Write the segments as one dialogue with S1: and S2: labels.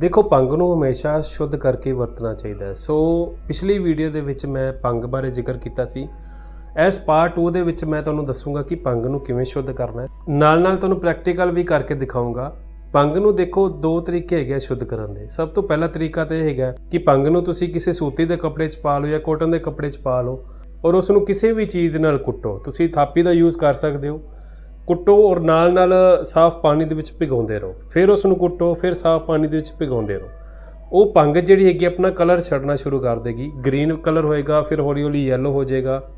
S1: ਦੇਖੋ, ਪੰਗ ਨੂੰ ਹਮੇਸ਼ਾ ਸ਼ੁੱਧ ਕਰਕੇ ਵਰਤਣਾ ਚਾਹੀਦਾ ਹੈ। ਸੋ, ਪਿਛਲੀ ਵੀਡੀਓ ਦੇ ਵਿੱਚ ਮੈਂ ਪੰਗ ਬਾਰੇ ਜ਼ਿਕਰ ਕੀਤਾ ਸੀ। ਐਸ ਪਾਰਟ 2 ਦੇ ਵਿੱਚ ਮੈਂ ਤੁਹਾਨੂੰ ਦੱਸੂਗਾ ਕਿ ਭੰਗ ਨੂੰ ਕਿਵੇਂ ਸ਼ੁੱਧ ਕਰਨਾ ਹੈ। ਨਾਲ ਨਾਲ ਤੁਹਾਨੂੰ ਪ੍ਰੈਕਟੀਕਲ ਵੀ ਕਰਕੇ ਦਿਖਾਉਂਗਾ ਪੰਗ ਨੂੰ ਦੇਖੋ, ਦੋ ਤਰੀਕੇ ਹੈਗੇ ਆ ਸ਼ੁੱਧ ਕਰਨ ਦੇ। ਸਭ ਤੋਂ ਪਹਿਲਾ ਤਰੀਕਾ ਤੇ ਇਹ ਹੈਗਾ ਕਿ ਭੰਗ ਨੂੰ ਤੁਸੀਂ ਕਿਸੇ ਸੂਤੀ ਦੇ ਕੱਪੜੇ 'ਚ ਪਾ ਲਓ ਜਾਂ ਕੋਟਨ ਦੇ ਕੱਪੜੇ 'ਚ ਪਾ ਲਓ ਔਰ ਉਸ ਨੂੰ ਕਿਸੇ ਵੀ ਚੀਜ਼ ਦੇ ਨਾਲ ਕੁੱਟੋ। ਤੁਸੀਂ ਥਾਪੀ ਦਾ ਯੂਜ਼ ਕਰ ਸਕਦੇ ਹੋ। ਕੁੱਟੋ ਔਰ ਨਾਲ ਨਾਲ ਸਾਫ਼ ਪਾਣੀ ਦੇ ਵਿੱਚ ਭਿਗਾਉਂਦੇ ਰਹੋ। ਫਿਰ ਉਸ ਨੂੰ ਕੁੱਟੋ, ਫਿਰ ਸਾਫ਼ ਪਾਣੀ ਦੇ ਵਿੱਚ ਭਿਗਾਉਂਦੇ ਰਹੋ। ਉਹ ਭੰਗ ਜਿਹੜੀ ਹੈਗੀ ਆਪਣਾ ਕਲਰ ਛੱਡਣਾ ਸ਼ੁਰੂ ਕਰ ਦੇਗੀ। ਗ੍ਰੀਨ ਕਲਰ ਹੋਏਗਾ, ਫਿਰ ਹੌਲੀ ਹੌਲੀ ਯੈਲੋ ਹੋ ਜਾਏਗਾ।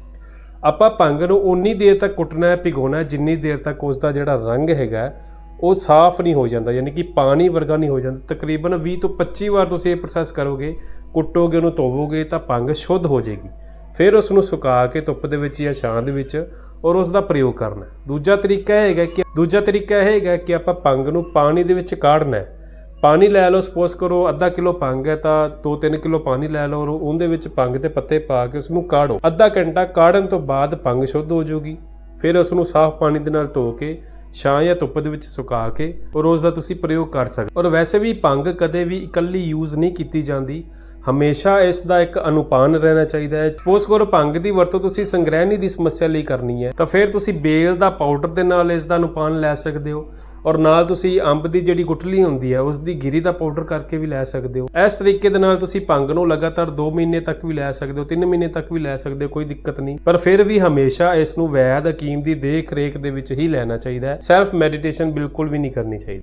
S1: ਆਪਾਂ ਭੰਗ ਨੂੰ ਉਨੀ ਦੇਰ ਤੱਕ ਕੁੱਟਣਾ ਹੈ, ਭਿਗਾਉਣਾ ਜਿੰਨੀ ਦੇਰ ਤੱਕ ਉਸ ਦਾ ਜਿਹੜਾ ਰੰਗ ਹੈਗਾ, ਉਹ ਸਾਫ਼ ਨਹੀਂ ਹੋ ਜਾਂਦਾ। ਯਾਨੀ ਕਿ ਪਾਣੀ ਵਰਗਾ ਨਹੀਂ ਹੋ ਜਾਂਦਾ। ਤਕਰੀਬਨ 20 ਤੋਂ 25 ਵਾਰ ਤੁਸੀਂ ਇਹ ਪ੍ਰੋਸੈਸ ਕਰੋਗੇ, ਕੁੱਟੋਗੇ, ਉਹਨੂੰ ਧੋਵੋਗੇ, ਤਾਂ ਭੰਗ ਸ਼ੁੱਧ ਹੋ ਜਾਏਗੀ। ਫਿਰ ਉਸ ਨੂੰ ਸੁਕਾ ਕੇ ਧੁੱਪ ਦੇ ਵਿੱਚ ਜਾਂ ਛਾਂ ਦੇ ਵਿੱਚ ਔਰ ਉਸ ਦਾ ਪ੍ਰਯੋਗ ਕਰਨਾ ਦੂਜਾ ਤਰੀਕਾ ਇਹ ਹੈਗਾ ਕਿ ਦੂਜਾ ਤਰੀਕਾ ਇਹ ਹੈਗਾ ਕਿ ਆਪਾਂ ਭੰਗ ਨੂੰ ਪਾਣੀ ਦੇ ਵਿੱਚ ਕਾੜਨਾ ਪਾਣੀ ਲੈ ਲਓ ਸਪੋਜ਼ ਕਰੋ ਅੱਧਾ ਕਿਲੋ ਭੰਗ ਹੈ ਤਾਂ 2-3 ਕਿਲੋ ਪਾਣੀ ਲੈ ਲਓ ਔਰ ਉਹਦੇ ਵਿੱਚ ਭੰਗ ਦੇ ਪੱਤੇ ਪਾ ਕੇ ਉਸ ਨੂੰ ਕਾੜੋ। ਅੱਧਾ ਘੰਟਾ ਕਾੜਨ ਤੋਂ ਬਾਅਦ ਭੰਗ ਸ਼ੁੱਧ ਹੋ ਜਾਊਗੀ। ਫਿਰ ਉਸ ਨੂੰ ਸਾਫ਼ ਪਾਣੀ ਦੇ ਨਾਲ ਧੋ ਕੇ, ਛਾਂ ਜਾਂ ਧੁੱਪ ਦੇ ਵਿੱਚ ਸੁਕਾ ਕੇ ਔਰ ਉਸ ਦਾ ਤੁਸੀਂ ਪ੍ਰਯੋਗ ਕਰ ਸਕਦੇ ਔਰ ਵੈਸੇ ਵੀ ਭੰਗ ਕਦੇ ਵੀ ਇਕੱਲੀ ਯੂਜ਼ ਨਹੀਂ ਕੀਤੀ ਜਾਂਦੀ। ਹਮੇਸ਼ਾ ਇਸ ਦਾ ਇੱਕ ਅਨੁਪਾਨ ਰਹਿਣਾ ਚਾਹੀਦਾ ਹੈ। ਸਪੋਜ਼ ਕਰੋ ਭੰਗ ਦੀ ਵਰਤੋਂ ਤੁਸੀਂ ਸੰਗ੍ਰਹਿਣੀ ਦੀ ਸਮੱਸਿਆ ਲਈ ਕਰਨੀ ਹੈ, ਤਾਂ ਫਿਰ ਤੁਸੀਂ ਬੇਲ ਦਾ ਪਾਊਡਰ ਦੇ ਨਾਲ ਇਸ ਦਾ ਅਨੁਪਾਨ ਲੈ ਸਕਦੇ ਹੋ ਔਰ ਨਾਲ ਤੁਸੀਂ ਅੰਬ ਦੀ ਜਿਹੜੀ ਗੁਟਲੀ ਹੁੰਦੀ ਹੈ, ਉਸ ਦੀ ਗਿਰੀ ਦਾ ਪਾਊਡਰ ਕਰਕੇ ਵੀ ਲੈ ਸਕਦੇ ਹੋ। ਇਸ ਤਰੀਕੇ ਦੇ ਨਾਲ ਤੁਸੀਂ ਭੰਗ ਨੂੰ ਲਗਾਤਾਰ 2 ਮਹੀਨੇ ਤੱਕ ਵੀ ਲੈ ਸਕਦੇ ਹੋ 3 ਮਹੀਨੇ ਤੱਕ ਵੀ ਲੈ ਸਕਦੇ ਹੋ, ਕੋਈ ਦਿੱਕਤ ਨਹੀਂ। ਪਰ ਫਿਰ ਵੀ ਹਮੇਸ਼ਾ ਇਸ ਨੂੰ ਵੈਦ ਹਕੀਮ ਦੀ ਦੇਖ ਰੇਖ ਦੇ ਵਿੱਚ ਹੀ ਲੈਣਾ ਚਾਹੀਦਾ ਹੈ। ਸੈਲਫ ਮੈਡੀਟੇਸ਼ਨ ਬਿਲਕੁਲ ਵੀ ਨਹੀਂ ਕਰਨੀ ਚਾਹੀਦੀ।